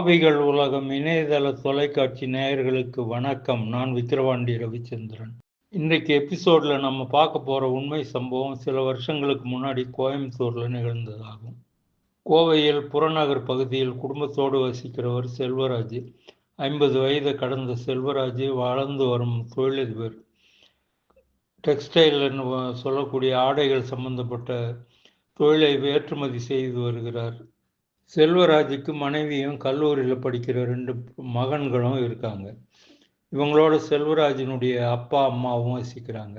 ஆவிகள் உலகம் இணையதள தொலைக்காட்சி நேயர்களுக்கு வணக்கம். நான் விக்கிரவாண்டி ரவிச்சந்திரன். இன்றைக்கு எபிசோடில் நம்ம பார்க்க போகிற உண்மை சம்பவம் சில வருஷங்களுக்கு முன்னாடி கோயம்புத்தூரில் நிகழ்ந்ததாகும். கோவையில் புறநகர் பகுதியில் குடும்பத்தோடு வசிக்கிறவர் செல்வராஜ். ஐம்பது வயது கடந்த செல்வராஜ் வளர்ந்து வரும் தொழிலதிபர். டெக்ஸ்டைல் சொல்லக்கூடிய ஆடைகள் சம்பந்தப்பட்ட தொழிலை ஏற்றுமதி செய்து வருகிறார். செல்வராஜுக்கு மனைவியும் கல்லூரியில் படிக்கிற ரெண்டு மகன்களும் இருக்காங்க. இவங்களோட செல்வராஜினுடைய அப்பா அம்மாவும் வசிக்கிறாங்க.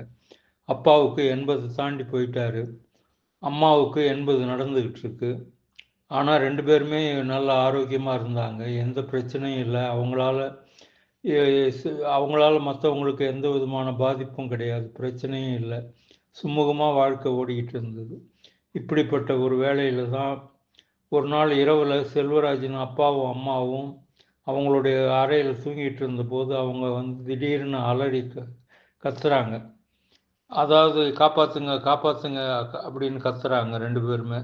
அப்பாவுக்கு எண்பது தாண்டி போயிட்டாரு. அம்மாவுக்கு எண்பது நடந்துக்கிட்டு இருக்கு ஆனால் ரெண்டு பேருமே நல்ல ஆரோக்கியமாக இருந்தாங்க. எந்த பிரச்சனையும் இல்லை. அவங்களால அவங்களால மற்றவங்களுக்கு எந்த விதமான பாதிப்பும் கிடையாது. பிரச்சனையும் இல்லை. சுமூகமாக வாழ்க்கை ஓடிக்கிட்டு இருந்தது. இப்படிப்பட்ட ஒரு வேலையில் தான் ஒரு நாள் இரவில் செல்வராஜின் அப்பாவும் அம்மாவும் அவங்களுடைய அறையில் தூங்கிட்டு இருந்தபோது அவங்க வந்து திடீர்னு அலறி க கத்துறாங்க. அதாவது காப்பாற்றுங்க காப்பாற்றுங்க அப்படின்னு கத்துறாங்க ரெண்டு பேருமே.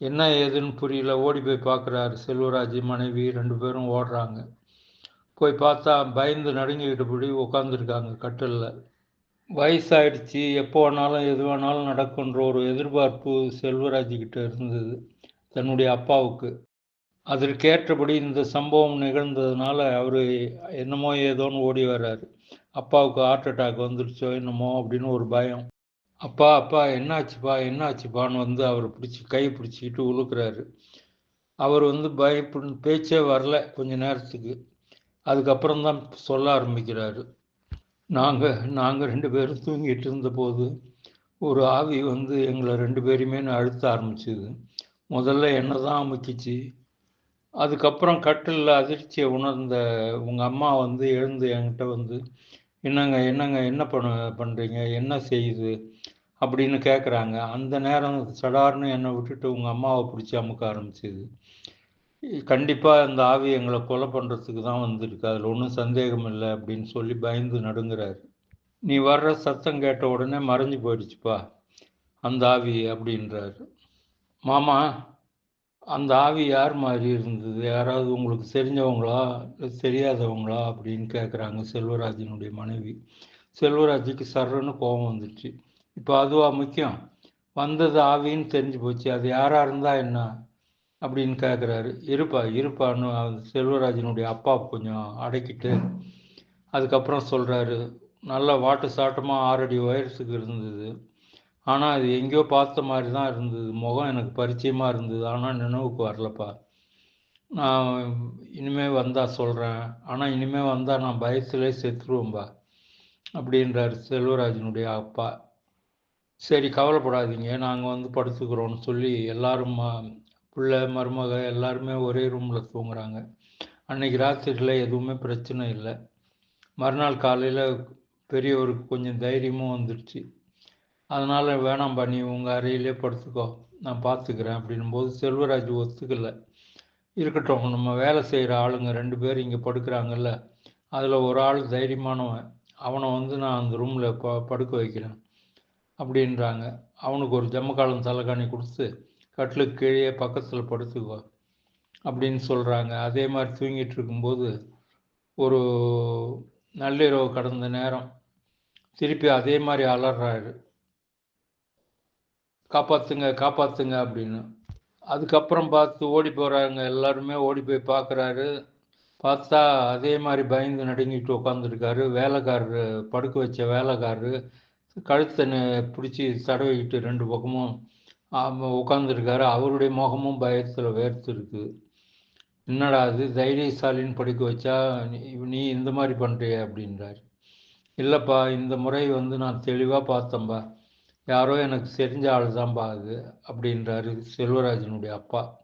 என்ன ஏதுன்னு புரியல. ஓடி போய் பார்க்குறாரு செல்வராஜ் மனைவி ரெண்டு பேரும் ஓடுறாங்க. போய் பார்த்தா பயந்து நடுங்கிக்கிட்டபடி உட்காந்துருக்காங்க கட்டிலில். வயசாயிடுச்சு. எப்போ வேணாலும் எது வேணாலும் நடக்குன்ற ஒரு எதிர்பார்ப்பு செல்வராஜ்கிட்ட இருந்தது. தன்னுடைய அப்பாவுக்கு. அதற்கேற்றபடி இந்த சம்பவம் நிகழ்ந்ததுனால அவர் என்னமோ ஏதோன்னு ஓடி வர்றாரு. அப்பாவுக்கு ஹார்ட் அட்டாக் வந்துருச்சோ என்னமோ அப்படின்னு ஒரு பயம். அப்பா அப்பா என்னாச்சுப்பா என்னாச்சுப்பான்னு வந்து அவர் பிடிச்சி கை பிடிச்சிக்கிட்டு உழுக்கிறாரு. அவர் வந்து பயப்படு பேச்சே வரல கொஞ்ச நேரத்துக்கு. அதுக்கப்புறம் தான் சொல்ல ஆரம்பிக்கிறாரு. நாங்கள் நாங்கள் ரெண்டு பேரும் தூங்கிட்டு இருந்தபோது ஒரு ஆவி வந்து எங்களை ரெண்டு பேரையுமே அழுத்த ஆரம்பிச்சுது. முதல்ல என்ன தான் அமுக்கிச்சு. அதுக்கப்புறம் கட்டில் அதிர்ச்சியை உணர்ந்த உங்கள் அம்மா வந்து எழுந்து என்கிட்ட வந்து என்னங்க என்னங்க என்ன பண்ண பண்ணுறீங்க என்ன செய்யுது? அப்படின்னு கேட்குறாங்க அந்த நேரம் சடார்னு என்னை விட்டுட்டு உங்கள் அம்மாவை பிடிச்சி அமுக்க ஆரம்பிச்சிது. கண்டிப்பாக அந்த ஆவி எங்களை கொலை பண்ணுறதுக்கு தான் வந்திருக்கு. அதில் ஒன்றும் சந்தேகம் இல்லை அப்படின்னு சொல்லி பயந்து நடுங்கிறாரு. நீ வர்ற சத்தம் கேட்ட உடனே மறைஞ்சு போயிடுச்சுப்பா அந்த ஆவி அப்படின்றாரு. மாமா அந்த ஆவி யார் மாதிரி இருந்தது? யாராவது உங்களுக்கு தெரிஞ்சவங்களா? தெரியாதவங்களா? அப்படின்னு கேட்குறாங்க செல்வராஜனுடைய மனைவி. செல்வராஜுக்கு சர்றன்னு கோபம் வந்துடுச்சு இப்போ அதுவா முக்கியம்? வந்தது ஆவின்னு தெரிஞ்சு போச்சு. அது யாராக இருந்தால் என்ன? அப்படின்னு கேட்குறாரு இருப்பா இருப்பான்னு செல்வராஜனுடைய அப்பா கொஞ்சம் அடக்கிட்டு அதுக்கப்புறம் சொல்கிறாரு நல்லா வாட்டு சாட்டமாக ஆறடி வயசுக்கு இருந்தது. ஆனால் அது எங்கேயோ பார்த்த மாதிரி தான் இருந்தது. முகம் எனக்கு பரிச்சயமாக இருந்தது. ஆனால் நினைவுக்கு வரலப்பா. நான் இனிமேல் வந்தால் சொல்கிறேன் ஆனால் இனிமேல் வந்தால் நான் பயத்திலே செத்துருவேன்பா அப்படின்றார் செல்வராஜனுடைய அப்பா. சரி கவலைப்படாதீங்க. நாங்கள் வந்து படுத்துக்கிறோன்னு சொல்லி எல்லாரும் பிள்ளை மருமக எல்லாருமே ஒரே ரூமில் தூங்குறாங்க. அன்னைக்கு ராத்திரியில் எதுவுமே பிரச்சனை இல்லை. மறுநாள் காலையில் பெரியவருக்கு கொஞ்சம் தைரியமும் வந்துடுச்சு அதனால் வேணாம்பா நீ உங்கள் அறையிலே படுத்துக்கோ. நான் பார்த்துக்கிறேன் அப்படின்னும் போது செல்வராஜ் ஒத்துக்கலை. இருக்கட்டும் நம்ம வேலை செய்கிற ஆளுங்க ரெண்டு பேர் இங்கே படுக்கிறாங்கல்ல அதில் ஒரு ஆள் தைரியமானவன். அவனை வந்து நான் அந்த ரூமில் ப படுக்க வைக்கிறேன் அப்படின்றாங்க. அவனுக்கு ஒரு ஜம்மக்காலம் தலைகாணி கொடுத்து கட்டிலுக்கு கீழே பக்கத்தில் படுத்துக்கோ அப்படின்னு சொல்கிறாங்க அதே மாதிரி தூங்கிட்டு இருக்கும்போது ஒரு நள்ளிரவு கடந்த நேரம் திருப்பி அதே மாதிரி அலறாரு. காப்பாத்துங்க காப்பாத்துங்க அப்படின்னு. அதுக்கப்புறம் பார்த்து ஓடி போகிறாங்க எல்லாருமே ஓடி போய் பார்க்குறாரு. பார்த்தா அதே மாதிரி பயந்து நடுங்கிட்டு உட்காந்துருக்காரு வேலைக்காரரு படுக்க வச்ச வேலைக்காரரு. கழுத்தை பிடிச்சி தடவிக்கிட்டு ரெண்டு பக்கமும் உட்காந்துருக்காரு அவருடைய முகமும் பயத்தில் வேர்த்து இருக்கு என்னடா அது தைரியசாலின்னு படிக்க வச்சா நீ இந்த மாதிரி பண்ணுறிய அப்படின்றாரு. இல்லைப்பா இந்த முறை வந்து நான் தெளிவாக பார்த்தேன்பா. யாரோ எனக்கு தெரிஞ்ச ஆள் தான்பா அது அப்படின்றாரு செல்வராஜனுடைய அப்பா.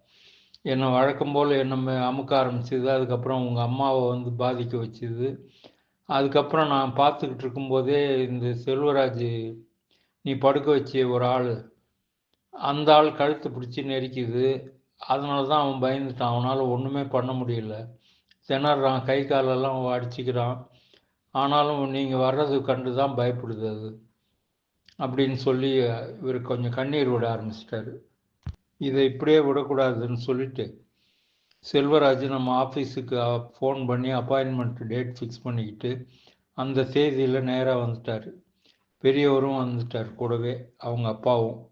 என்னை வழக்கம் போல் என்னை அமுக்க ஆரம்பிச்சது. அதுக்கப்புறம் உங்கள் அம்மாவை வந்து பாதிக்க வச்சுது. அதுக்கப்புறம் நான் பார்த்துக்கிட்டு இருக்கும்போதே இந்த செல்வராஜ் நீ படுக்க வச்ச ஒரு ஆள். அந்த ஆள் கழுத்து பிடிச்சி நெரிக்குது. அதனால தான் அவன் பயந்துட்டான். அவனால் ஒன்றுமே பண்ண முடியல. திணறான். கை காலெல்லாம் அடிச்சுக்கிறான். ஆனாலும் நீங்கள் வர்றது கண்டு தான் பயப்படுது அது. அப்படின்னு சொல்லி இவர் கொஞ்சம் கண்ணீர் விட ஆரம்பிச்சிட்டாரு. இதை இப்படியே விடக்கூடாதுன்னு சொல்லிட்டு செல்வராஜ் நம்ம ஆஃபீஸுக்கு ஃபோன் பண்ணி அப்பாயின்மெண்ட் டேட் ஃபிக்ஸ் பண்ணிக்கிட்டு அந்த தேதியில் நேராக வந்துட்டார். பெரியவரும் வந்துட்டார் கூடவே அவங்க அப்பாவும்.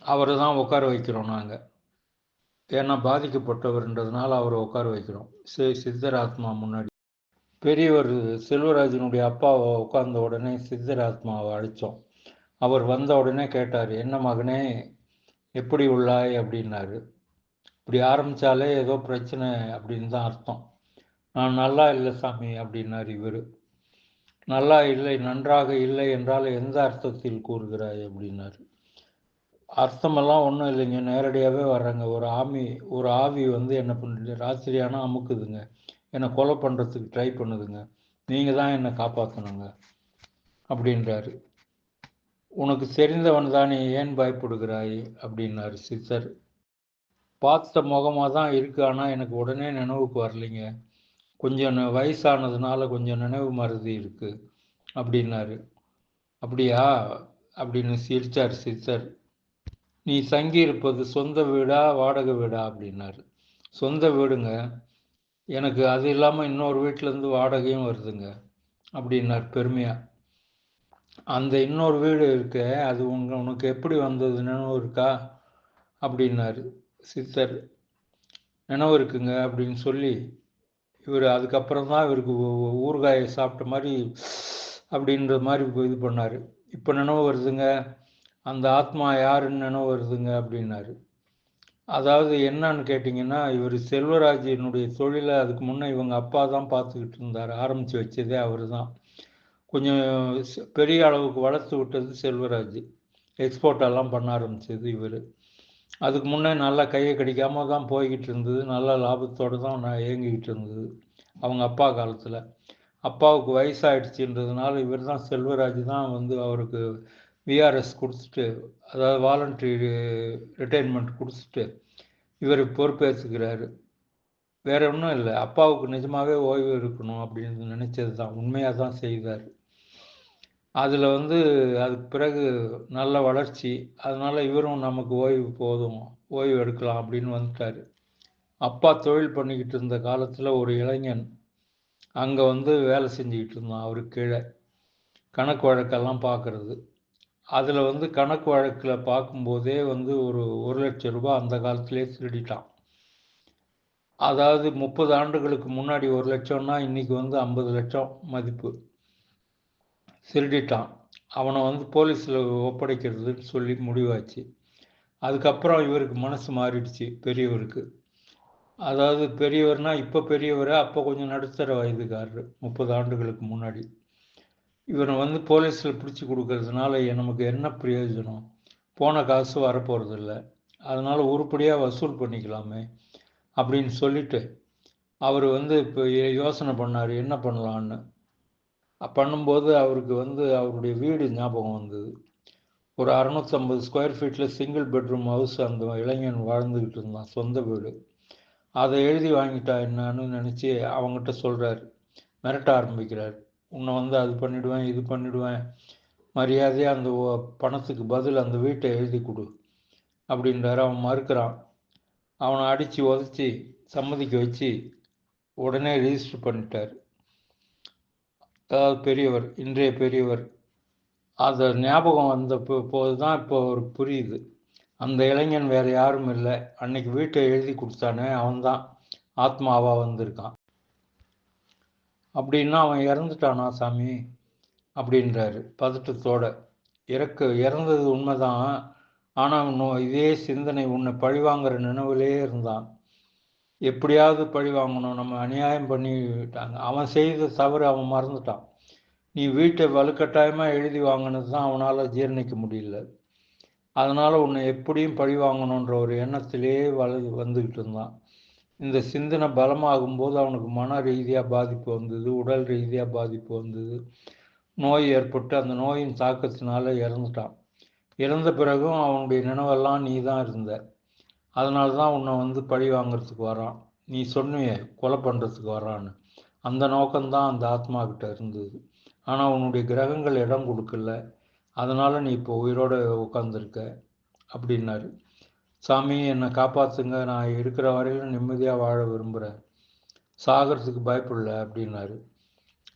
அவரை தான் உட்கார வைக்கிறோம் நாங்கள் ஏன்னா பாதிக்கப்பட்டவர்ன்றதுனால அவரை உட்கார வைக்கிறோம். சி சித்தராத்மா முன்னாடி. பெரியவர் செல்வராஜனுடைய அப்பாவை உட்கார்ந்த உடனே சித்தராத்மாவை அழைச்சோம் அவர் வந்த உடனே கேட்டார் என்ன மகனே எப்படி உள்ளாய்? அப்படின்னாரு. இப்படி ஆரம்பித்தாலே ஏதோ பிரச்சனை அப்படின்னு தான் அர்த்தம். நான் நல்லா இல்லை சாமி அப்படின்னார் இவர். நல்லா இல்லை நன்றாக இல்லை என்றால் எந்த அர்த்தத்தில் கூறுகிறாய்? அப்படின்னாரு. அர்த்தமெல்லாம் ஒன்றும் இல்லைங்க நேரடியாகவே வர்றாங்க. ஒரு ஆமி ஒரு ஆவி வந்து என்ன பண்ணுது ராத்திரியானா அமுக்குதுங்க. என்னை கொலை பண்ணுறதுக்கு ட்ரை பண்ணுதுங்க. நீங்கள் தான் என்னை காப்பாற்றணுங்க அப்படின்றாரு. உனக்கு தெரிந்தவன் தானே ஏன் பயப்படுகிறாய்? அப்படின்னாரு சித்தர். பார்த்த முகமாக தான் இருக்கு. ஆனால் எனக்கு உடனே நினைவுக்கு வரலைங்க. கொஞ்சம் வயசானதுனால கொஞ்சம் நினைவு மருதி இருக்கு அப்படின்னாரு. அப்படியா? அப்படின்னு சிரிச்சார் சித்தர். நீ தங்கியிருப்பது சொந்த வீடா வாடகை வீடா? அப்படின்னாரு. சொந்த வீடுங்க. எனக்கு அது இல்லாமல் இன்னொரு வீட்டிலேருந்து வாடகையும் வருதுங்க. அப்படின்னார் பெருமையாக அந்த இன்னொரு வீடு இருக்க அது உங்க உனக்கு எப்படி வந்தது? நினைவு இருக்கா? அப்படின்னாரு சித்தர். நினைவு இருக்குங்க அப்படின்னு சொல்லி இவர் அதுக்கப்புறம் தான் இவருக்கு ஊறுகாயை சாப்பிட்ட மாதிரி அப்படின்ற மாதிரி இது பண்ணார். இப்போ நினைவு வருதுங்க. அந்த ஆத்மா யாருன்னு நினைவு வருதுங்க அப்படின்னாரு. அதாவது என்னன்னு கேட்டிங்கன்னா இவர் செல்வராஜினுடைய தொழிலை அதுக்கு முன்னே இவங்க அப்பா தான் பார்த்துக்கிட்டு இருந்தார். ஆரம்பித்து வச்சதே அவர் தான் கொஞ்சம் பெரிய அளவுக்கு வளர்த்து விட்டது செல்வராஜ். எக்ஸ்போர்ட்டெல்லாம் பண்ண ஆரம்பிச்சது இவர். அதுக்கு முன்னே நல்லா கையை கடிக்காமல் தான் போய்கிட்டு இருந்தது. நல்ல லாபத்தோடு தான் நான் இயங்கிக்கிட்டு இருந்தது அவங்க அப்பா காலத்தில். அப்பாவுக்கு வயசாகிடுச்சுன்றதுனால இவர் தான் செல்வராஜ் தான் வந்து அவருக்கு விஆர்எஸ் கொடுத்துட்டு அதாவது வாலண்ட்ரி ரிட்டைர்மெண்ட் கொடுத்துட்டு இவர் பொறுப்பேற்றுக்கிறாரு வேற ஒன்றும் இல்லை. அப்பாவுக்கு நிஜமாகவே ஓய்வு இருக்கணும் அப்படின்னு நினச்சது தான் உண்மையாக தான் செய்தார். அதில் வந்து அதுக்கு பிறகு நல்ல வளர்ச்சி. அதனால் இவரும் நமக்கு ஓய்வு போதும். ஓய்வு எடுக்கலாம் அப்படின்னு வந்துட்டார். அப்பா தொழில் பண்ணிக்கிட்டு இருந்த காலத்தில் ஒரு இளைஞன் அங்கே வந்து வேலை செஞ்சுக்கிட்டு இருந்தான். அவருக்கு கீழே. கணக்கு வழக்கெல்லாம் பார்க்கறது அதில் வந்து கணக்கு வழக்கில் பார்க்கும்போதே வந்து ஒரு ஒரு லட்சம் ரூபாய் அந்த காலத்திலே திருடிட்டான். அதாவது முப்பது ஆண்டுகளுக்கு முன்னாடி ஒரு லட்சம்னா இன்னைக்கு வந்து ஐம்பது லட்சம் மதிப்பு. திருடிட்டான். அவனை வந்து போலீஸில் ஒப்படைக்கிறதுன்னு சொல்லி முடிவாச்சு. அதுக்கப்புறம் இவருக்கு மனசு மாறிடுச்சு பெரியவருக்கு. அதாவது பெரியவர்னால் இப்போ பெரியவர் அப்போ கொஞ்சம் நடுத்தர வயதுக்காரர் முப்பது ஆண்டுகளுக்கு முன்னாடி. இவனை வந்து போலீஸில் பிடிச்சி கொடுக்கறதுனால நமக்கு என்ன பிரயோஜனம்? போன காசு வரப்போகிறதில்ல அதனால் உருப்படியாக வசூல் பண்ணிக்கலாமே அப்படின்னு சொல்லிட்டு அவர் வந்து இப்போ யோசனை பண்ணார் என்ன பண்ணலான்னு. பண்ணும்போது அவருக்கு வந்து அவருடைய வீடு ஞாபகம் வந்தது. ஒரு அறநூற்றம்பது ஸ்கொயர் ஃபீட்டில் சிங்கிள் பெட்ரூம் ஹவுஸ் அந்த இளைஞன் வாழ்ந்துக்கிட்டு இருந்தான் சொந்த வீடு. அதை எழுதி வாங்கிட்டா என்னன்னு நினச்சி அவங்ககிட்ட சொல்கிறார் மிரட்ட ஆரம்பிக்கிறார். உன்னை வந்து அது பண்ணிடுவேன் இது பண்ணிடுவேன். மரியாதையாக அந்த பணத்துக்கு பதில் அந்த வீட்டை எழுதி கொடு அப்படின்றாரு. அவன் மறுக்கிறான். அவனை அடித்து உதச்சி சம்மதிக்க வச்சு உடனே ரிஜிஸ்டர் பண்ணிட்டார். அதாவது பெரியவர் இன்றைய பெரியவர். அதை ஞாபகம் வந்த போது தான் இப்போ ஒரு புரியுது. அந்த இளைஞன் வேறு யாரும் இல்லை. அன்னைக்கு வீட்டை எழுதி கொடுத்தானே அவன்தான். ஆத்மாவாக வந்திருக்கான். அப்படின்னா அவன் இறந்துட்டானா சாமி? அப்படின்றாரு. பதட்டத்தோட. இறக்க இறந்தது உண்மைதான். ஆனால் இதே சிந்தனை உன்னை பழிவாங்கிற நினைவிலே இருந்தான். எப்படியாவது பழி வாங்கணும் நம்ம அநியாயம் பண்ணிட்டாங்க. அவன் செய்த தவறு அவன் மறந்துட்டான். நீ வீட்டை வலுக்கட்டாயமாக எழுதி வாங்கினது தான் அவனால் ஜீரணிக்க முடியல. அதனால் உன்னை எப்படியும் பழி வாங்கணுன்ற ஒரு எண்ணத்திலே வள வந்துக்கிட்டு இருந்தான். இந்த சிந்தனை பலமாகும் போது அவனுக்கு மன ரீதியாக பாதிப்பு வந்தது உடல் ரீதியாக பாதிப்பு வந்தது. நோய் ஏற்பட்டு அந்த நோயின் தாக்கத்தினால இறந்துட்டான். இறந்த பிறகும் அவனுடைய நினைவெல்லாம் நீ தான் இருந்த. அதனால தான் உன்னை வந்து பழி வாங்கிறதுக்கு வரான். நீ சொன்னியே கொலை பண்ணுறதுக்கு வரான்னு. அந்த நோக்கம்தான் அந்த ஆத்மா கிட்ட இருந்தது. ஆனால் உன்னுடைய கிரகங்கள் இடம் கொடுக்கல. அதனால் நீ இப்போ உயிரோடு உட்காந்துருக்க அப்படின்னாரு. சாமி என்னை காப்பாற்றுங்க நான் இருக்கிற வரையிலும் நிம்மதியாக வாழ விரும்புகிறேன் சாகிறதுக்கு பயப்படல அப்படின்னாரு.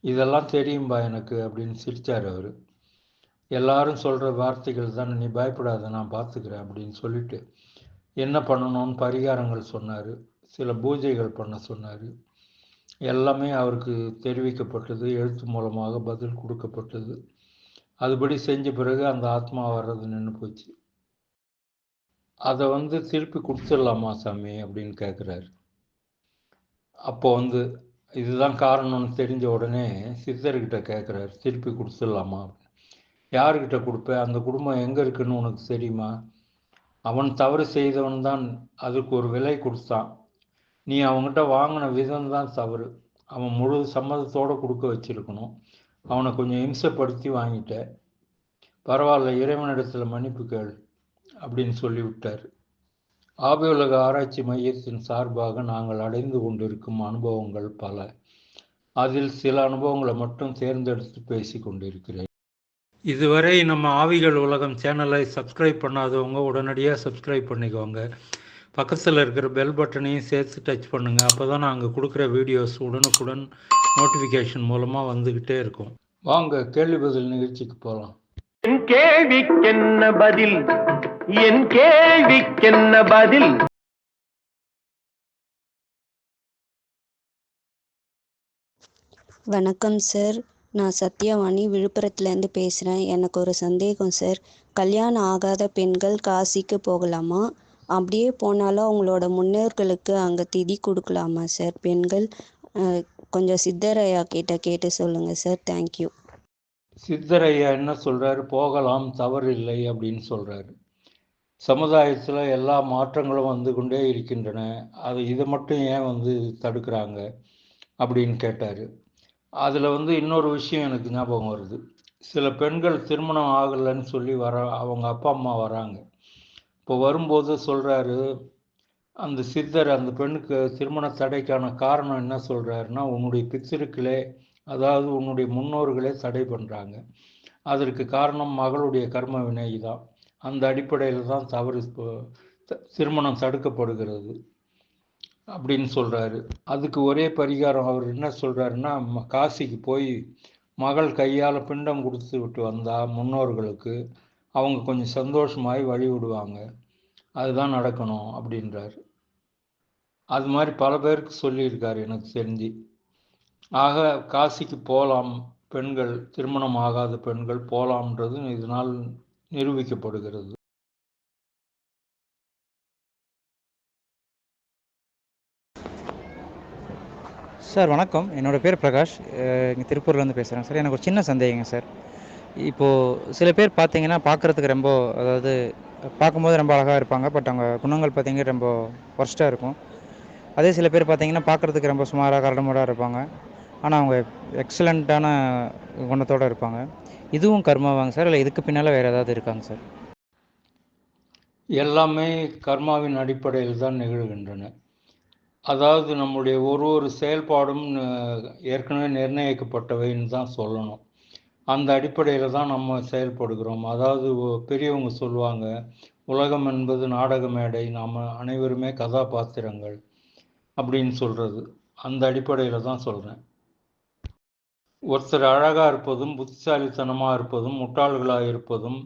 இதெல்லாம் தெரியும்பா எனக்கு அப்படின்னு சிரித்தார் அவர். எல்லாரும் சொல்கிற வார்த்தைகள் தானே நீ பயப்படாத நான் பார்த்துக்கிறேன் அப்படின்னு சொல்லிட்டு என்ன பண்ணணும்னு பரிகாரங்கள் சொன்னார். சில பூஜைகள் பண்ண சொன்னார். எல்லாமே அவருக்கு தெரிவிக்கப்பட்டது. எழுத்து மூலமாக பதில் கொடுக்கப்பட்டது. அதுபடி செஞ்ச பிறகு அந்த ஆத்மா வர்றது நின்று போச்சு. அதை வந்து திருப்பி கொடுத்துடலாமா சாமி அப்படின்னு கேட்குறாரு அப்போ வந்து இதுதான் காரணம்னு தெரிஞ்ச உடனே சித்தர்கிட்ட கேட்குறாரு திருப்பி கொடுத்துடலாமா? யாருக்கிட்ட கொடுப்பேன் அந்த குடும்பம் எங்கே இருக்குன்னு உனக்கு தெரியுமா? அவன் தவறு செய்தவன் தான் அதுக்கு ஒரு விலை கொடுத்தான். நீ அவங்ககிட்ட வாங்கின விதம் தான் தவறு. அவன் முழு சம்மதத்தோடு கொடுக்க வச்சுருக்கணும். அவனை கொஞ்சம் இம்சப்படுத்தி வாங்கிட்ட. பரவாயில்ல இறைவனிடத்தில் மன்னிப்பு கேள். அப்படின்னு சொல்லிவிட்டார். ஆபியுலக ஆராய்ச்சி மையத்தின் சார்பாக நாங்கள் அடைந்து கொண்டிருக்கும் அனுபவங்கள் பல. அதில் சில அனுபவங்களை மட்டும் தேர்ந்தெடுத்து பேசி கொண்டிருக்கிறேன். இதுவரை நம்ம ஆவிகள் உலகம் சேனலை சப்ஸ்கிரைப் பண்ணாதவங்க உடனடியாக சப்ஸ்கிரைப் பண்ணிக்கோங்க. பக்கத்தில் இருக்கிற பெல் பட்டனையும் சேர்த்து டச் பண்ணுங்கள் அப்போ தான் நாங்கள் கொடுக்குற வீடியோஸ் உடனுக்குடன் நோட்டிஃபிகேஷன் மூலமாக வந்துக்கிட்டே இருக்கும். வாங்க கேள்வி பதில் நிகழ்ச்சிக்கு போகலாம் என் கேள்விக்கென்ன பதில்? என் கேள்விக்கென்ன பதில்? வணக்கம் சார் நான் சத்யவாணி விழுப்புரத்துலேருந்து பேசுகிறேன் எனக்கு ஒரு சந்தேகம் சார் கல்யாணம் ஆகாத பெண்கள் காசிக்கு போகலாமா? அப்படியே போனாலும் அவங்களோட முன்னோர்களுக்கு அங்கே திதி கொடுக்கலாமா சார் பெண்கள் கொஞ்சம் சித்தரையா கிட்ட கேட்டு சொல்லுங்கள் சார் தேங்க்யூ சித்தரையா என்ன சொல்றாரு? போகலாம் தவறில்லை அப்படின்னு சொல்றாரு. சமுதாயத்தில் எல்லா மாற்றங்களும் வந்து கொண்டே இருக்கின்றன. அது இதை மட்டும் ஏன் வந்து தடுக்கிறாங்க அப்படின்னு கேட்டார். அதில் வந்து இன்னொரு விஷயம் எனக்கு ஞாபகம் வருது. சில பெண்கள் திருமணம் ஆகலைன்னு சொல்லி வர அவங்க அப்பா அம்மா வராங்க. இப்போ வரும்போது சொல்கிறாரு அந்த சித்தர் அந்த பெண்ணுக்கு திருமண தடைக்கான காரணம் என்ன சொல்கிறாருன்னா உன்னுடைய பித்திருக்களே அதாவது உன்னுடைய முன்னோர்களே தடை பண்ணுறாங்க அதற்கு காரணம் மகளுடைய கர்ம வினை தான் அந்த அடிப்படையில் தான் தவறு த- திருமணம் தடுக்கப்படுகிறது அப்படின்னு சொல்கிறாரு அதுக்கு ஒரே பரிகாரம் அவர் என்ன சொல்கிறாருன்னா காசிக்கு போய் மகள் கையால் பிண்டம் கொடுத்து விட்டு வந்தால் முன்னோர்களுக்கு அவங்க கொஞ்சம் சந்தோஷமாய் வழி விடுவாங்க. அதுதான் நடக்கணும் அப்படின்றாரு. அது மாதிரி பல பேருக்கு சொல்லியிருக்கார் எனக்கு தெரிஞ்சு. ஆக காசிக்கு போகலாம் பெண்கள் திருமணம் ஆகாத பெண்கள் போகலாம்ன்றது இதனால் நிரூபிக்கப்படுகிறது. சார் வணக்கம். என்னோடய பேர் பிரகாஷ். இங்கே திருப்பூர்லேருந்து பேசுகிறேன் சார். எனக்கு ஒரு சின்ன சந்தேகங்க சார். இப்போது சில பேர் பார்த்தீங்கன்னா பார்க்குறதுக்கு ரொம்ப அதாவது பார்க்கும்போது ரொம்ப அழகாக இருப்பாங்க. பட் அவங்க குணங்கள் பார்த்தீங்கன்னா ரொம்ப ஒர்ஸ்ட்டாக இருக்கும். அதே சில பேர் பார்த்தீங்கன்னா பார்க்குறதுக்கு ரொம்ப சுமாராக கரடமுடாக இருப்பாங்க. ஆனால் அவங்க எக்ஸலண்ட்டான குணத்தோடு இருப்பாங்க. இதுவும் கர்மாவாங்க சார்? இல்லை இதுக்கு பின்னால் வேறு ஏதாவது இருக்காங்க சார்? எல்லாமே கர்மாவின் அடிப்படையில் தான் நிகழ்கின்றன. அதாவது நம்முடைய ஒரு ஒரு செயல்பாடும் ஏற்கனவே நிர்ணயிக்கப்பட்டவைன்னு தான் சொல்லணும். அந்த அடிப்படையில் தான் நம்ம செயல்படுகிறோம். அதாவது பெரியவங்க சொல்லுவாங்க உலகம் என்பது நாடக மேடை நாம் அனைவருமே கதாபாத்திரங்கள் அப்படின்னு சொல்கிறது அந்த அடிப்படையில் தான் சொல்கிறேன் ஒருத்தர் அழகாக இருப்பதும் புத்திசாலித்தனமாக இருப்பதும் முட்டாள்களாக இருப்பதும்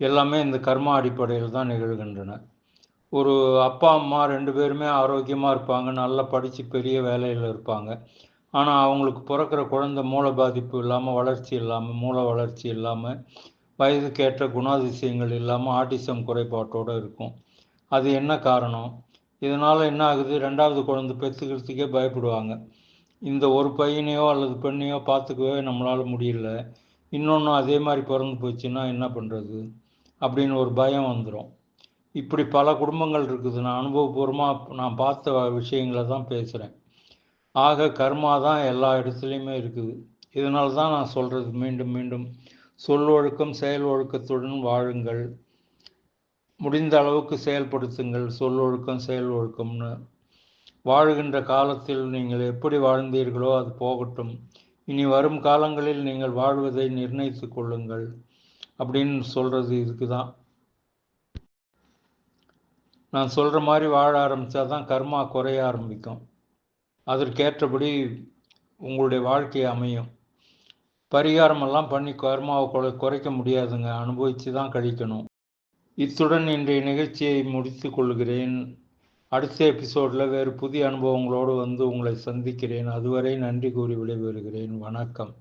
எல்லாமே இந்த கர்மா அடிப்படையில் தான் நிகழ்கின்றன. ஒரு அப்பா அம்மா ரெண்டு பேருமே ஆரோக்கியமாக இருப்பாங்க நல்லா படித்து பெரிய வேலையில் இருப்பாங்க. ஆனால் அவங்களுக்கு பிறக்கிற குழந்தை மூளை பாதிப்பு இல்லாமல் வளர்ச்சி இல்லாமல் மூளை வளர்ச்சி இல்லாமல் வயதுக்கேற்ற குணாதிசயங்கள் இல்லாமல் ஆட்டிசம் குறைபாட்டோடு இருக்கும். அது என்ன காரணம்? இதனால் என்ன ஆகுது? ரெண்டாவது குழந்தை பெற்றுக்கிறதுக்கே பயப்படுவாங்க. இந்த ஒரு பையனையோ அல்லது பெண்ணையோ பார்த்துக்கவே நம்மளால் முடியல. இன்னொன்று அதே மாதிரி பிறந்து போச்சுன்னா என்ன பண்ணுறது அப்படின்னு ஒரு பயம் வந்துடும் இப்படி பல குடும்பங்கள் இருக்குது. நான் அனுபவபூர்வமாக நான் பார்த்த விஷயங்களை தான் பேசுகிறேன் ஆக கர்மா தான் எல்லா இடத்துலையுமே இருக்குது. இதனால தான் நான் சொல்கிறது மீண்டும் மீண்டும் சொல்லொழுக்கம் செயல் ஒழுக்கத்துடன் வாழுங்கள். முடிந்த அளவுக்கு செயல்படுத்துங்கள். சொல்லொழுக்கம் செயல் ஒழுக்கம்னு வாழுகின்ற காலத்தில் நீங்கள் எப்படி வாழ்ந்தீர்களோ அது போகட்டும். இனி வரும் காலங்களில் நீங்கள் வாழ்வதை நிர்ணயித்து கொள்ளுங்கள். அப்படின்னு சொல்கிறது இதுக்கு தான் நான் சொல்கிற மாதிரி வாழ ஆரம்பித்தா தான் கர்மா குறைய ஆரம்பிக்கும். அதற்கேற்றபடி உங்களுடைய வாழ்க்கை அமையும். பரிகாரமெல்லாம் பண்ணி கர்மாவை குறை குறைக்க முடியாதுங்க. அனுபவித்து தான் கழிக்கணும். இத்துடன் இன்றைய நிகழ்ச்சியை முடித்து கொள்கிறேன். அடுத்த எபிசோடில் வேறு புதிய அனுபவங்களோடு வந்து உங்களை சந்திக்கிறேன். அதுவரை நன்றி கூறி விடைபெறுகிறேன். வணக்கம்.